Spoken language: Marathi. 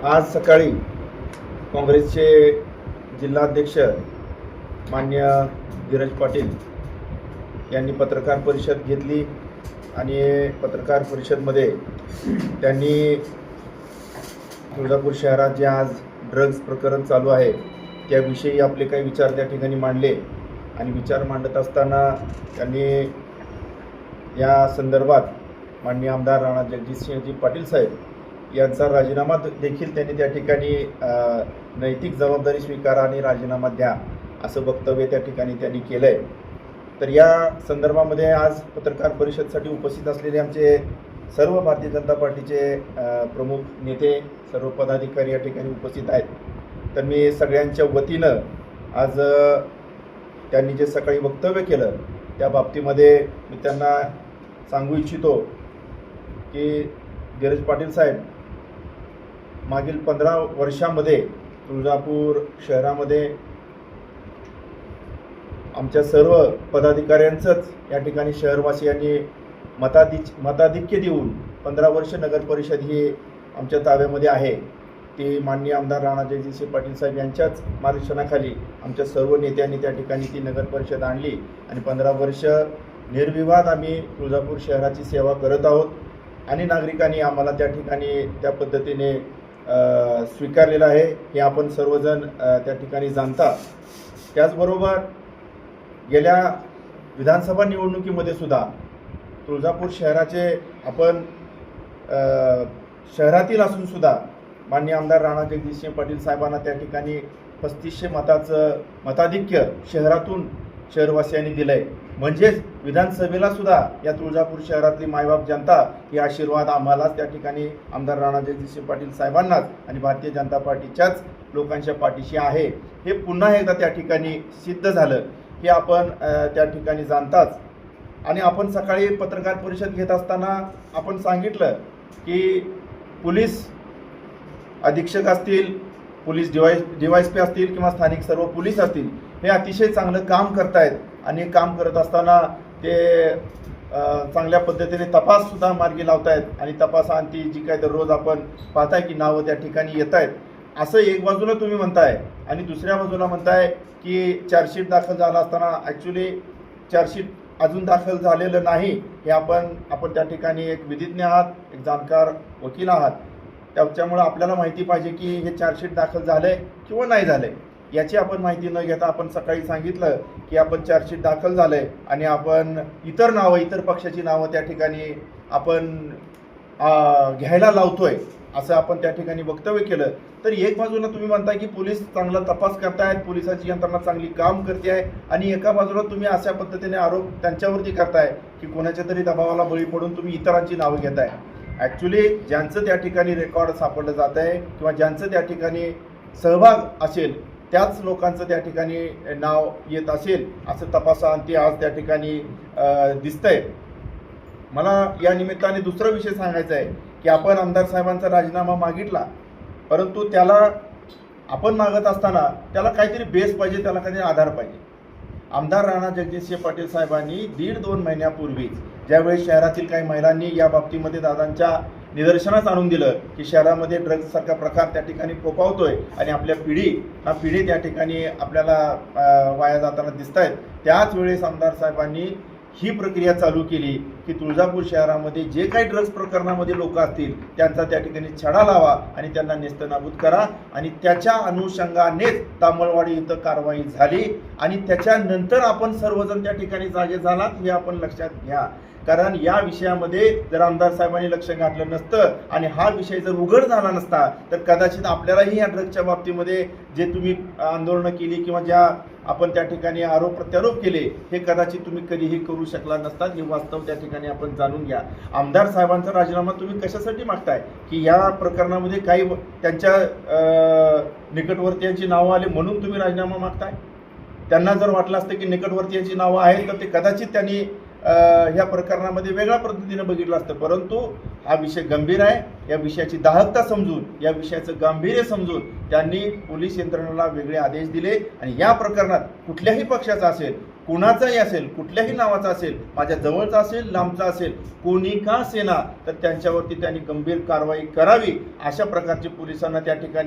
आज सकाळी काँग्रेसचे जिल्हाध्यक्ष मान्य धीरज पाटील यांनी पत्रकार परिषद घेतली आणि पत्रकार परिषदमध्ये त्यांनी तुळजापूर शहरात जे आज ड्रग्ज प्रकरण चालू आहे त्याविषयी आपले काही विचार त्या ठिकाणी मांडले आणि विचार मांडत असताना त्यांनी या संदर्भात माननीय आमदार राणा जगजितसिंहजी पाटील साहेब यांचा राजीनामा देखील त्यांनी त्या ठिकाणी नैतिक जबाबदारी स्वीकारा आणि राजीनामा द्या असं वक्तव्य त्या ठिकाणी त्यांनी केलं आहे तर या संदर्भामध्ये आज पत्रकार परिषदसाठी उपस्थित असलेले आमचे सर्व भारतीय जनता पार्टीचे प्रमुख नेते सर्व पदाधिकारी या ठिकाणी उपस्थित आहेत. तर मी सगळ्यांच्या वतीनं आज त्यांनी जे सकाळी वक्तव्य केलं त्या बाबतीमध्ये मी त्यांना सांगू इच्छितो की धीरज पाटील साहेब मागील पंधरा वर्षामध्ये तुळजापूर शहरामध्ये आमच्या सर्व पदाधिकाऱ्यांचंच या ठिकाणी शहरवासियांनी मताधि मताधिक्य देऊन पंधरा वर्ष नगर परिषद ही आमच्या ताब्यामध्ये आहे. ती माननीय आमदार राणा जयजितसिंह पाटील साहेब यांच्याच मार्गदर्शनाखाली आमच्या सर्व नेत्यांनी त्या ठिकाणी ती नगर परिषद आणली आणि पंधरा वर्ष निर्विवाद आम्ही तुळजापूर शहराची सेवा करत आहोत आणि नागरिकांनी आम्हाला त्या ठिकाणी त्या पद्धतीने स्वीकारलेलं आहे हे आपण सर्वजण त्या ठिकाणी जाणता. त्याचबरोबर गेल्या विधानसभा निवडणुकीमध्ये सुद्धा तुळजापूर शहराचे आपण शहरातील असूनसुद्धा माननीय आमदार राणा जगदीशसिंह पाटील साहेबांना त्या ठिकाणी पस्तीसशे मताचं मताधिक्य शहरातून शहरवासियांनी दिलं आहे म्हणजेच विधानसभेला सुद्धा या तुळजापूर शहरातली मायबाप जनता ही आशीर्वाद आम्हालाच त्या ठिकाणी आमदार राणा जगदीशसिंह पाटील साहेबांनाच आणि भारतीय जनता पार्टीच्याच लोकांच्या पाठीशी आहे. हे पुन्हा एकदा त्या ठिकाणी सिद्ध झालं. हे आपण त्या ठिकाणी जाणताच आणि आपण सकाळी पत्रकार परिषद घेत असताना आपण सांगितलं की पोलीस अधीक्षक असतील पोलीस डिवाय डिवायस पी असतील किंवा स्थानिक सर्व पोलीस असतील हे अतिशय चांगलं काम करतायत आणि काम करत असताना ते चांगल्या पद्धतीने तपाससुद्धा मार्गी लावतायत आणि तपासांती जी काय दररोज आपण पाहताय की नावं त्या ठिकाणी येत आहेत असं एक बाजूला तुम्ही म्हणताय आणि दुसऱ्या बाजूला म्हणताय की चार्जशीट दाखल झाला असताना ॲक्च्युली चार्जशीट अजून दाखल झालेलं नाही हे आपण आपण त्या ठिकाणी एक विधिज्ञ आहात एक जाणकार वकील आहात. त्याच्यामुळं आपल्याला माहिती पाहिजे की हे चार्जशीट दाखल झालं आहे किंवा नाही झालं आहे याची आपण माहिती न घेता आपण सकाळी सांगितलं की आपण चार्जशीट दाखल झालंय आणि आपण इतर नावं इतर पक्षाची नावं त्या ठिकाणी आपण घ्यायला लावतोय असं आपण त्या ठिकाणी वक्तव्य केलं. तर एक बाजूला तुम्ही म्हणताय की पोलीस चांगला तपास करतायत पोलिसाची यंत्रणा चांगली काम करते आहे आणि एका बाजूला तुम्ही अशा पद्धतीने आरोप त्यांच्यावरती करताय की कोणाच्या तरी दबावाला बळी पडून तुम्ही इतरांची नावं घेताय. ॲक्च्युली ज्यांचं त्या ठिकाणी रेकॉर्ड सापडलं जात आहे किंवा ज्यांचं त्या ठिकाणी सहभाग असेल त्याच लोकांचं त्या ठिकाणी नाव येत असेल असं तपासाअंती आज त्या ठिकाणी दिसतंय. मला या निमित्ताने दुसरा विषय सांगायचा आहे की आपण आमदार साहेबांचा राजीनामा मागितला परंतु त्याला आपण मागत असताना त्याला काहीतरी बेस पाहिजे त्याला काहीतरी आधार पाहिजे. आमदार राणा जगदीशसिंह पाटील साहेबांनी दीड दोन महिन्यापूर्वी ज्यावेळी शहरातील काही महिलांनी या बाबतीमध्ये दादांच्या निदर्शनास आणून दिलं की शहरामध्ये ड्रग्जसारखा प्रकार त्या ठिकाणी फोपावतोय आणि आपल्या पिढी हा पिढी त्या ठिकाणी आपल्याला वाया जाताना दिसत आहेत त्याच वेळेस आमदार साहेबांनी ही प्रक्रिया चालू केली. की तुळजापूर शहरामध्ये जे काही ड्रग्ज प्रकरणामध्ये लोक असतील त्यांचा त्या ठिकाणी छडा लावा आणि त्यांना नेस्तनाबूत करा. आणि त्याच्या अनुषंगानेच तामळवाडी इथं कारवाई झाली. आणि त्याच्यानंतर आपण सर्वजण त्या ठिकाणी जागे झालात हे आपण लक्षात घ्या. कारण या विषयामध्ये जर आमदार साहेबांनी लक्ष घातलं नसतं आणि हा विषय जर उघड झाला नसता तर कदाचित आपल्यालाही या ड्रग्जच्या बाबतीमध्ये जे तुम्ही आंदोलनं केली किंवा ज्या आपण त्या ठिकाणी आरोप प्रत्यारोप केले हे कदाचित तुम्ही कधीही करू शकला नसतात हे वास्तव त्या ठिकाणी आपण जाणून घ्या. आमदार साहेबांचा राजीनामा तुम्ही कशासाठी मागताय? की या प्रकरणामध्ये काही त्यांच्या निकटवर्तीयांची नावं आली म्हणून तुम्ही राजीनामा मागताय? त्यांना जर वाटलं असतं की निकटवर्तीयांची नावं आहेत तर ते कदाचित त्यांनी ह्या प्रकरणामध्ये वेगळ्या पद्धतीनं बघितलं असतं. परंतु हा विषय गंभीर आहे. या विषयाची दाहकता समजून या विषयाचं गांभीर्य समजून त्यांनी पोलीस यंत्रणेला वेगळे आदेश दिले. आणि या प्रकरणात कुठल्याही पक्षाचा असेल कुणाचाही असेल कुठल्याही नावाचा असेल माझ्या जवळचा असेल लांबचा असेल कोणी का सेना तर त्यांच्यावरती त्यांनी गंभीर कारवाई करावी अशा प्रकारची पोलिसांना त्या ठिकाणी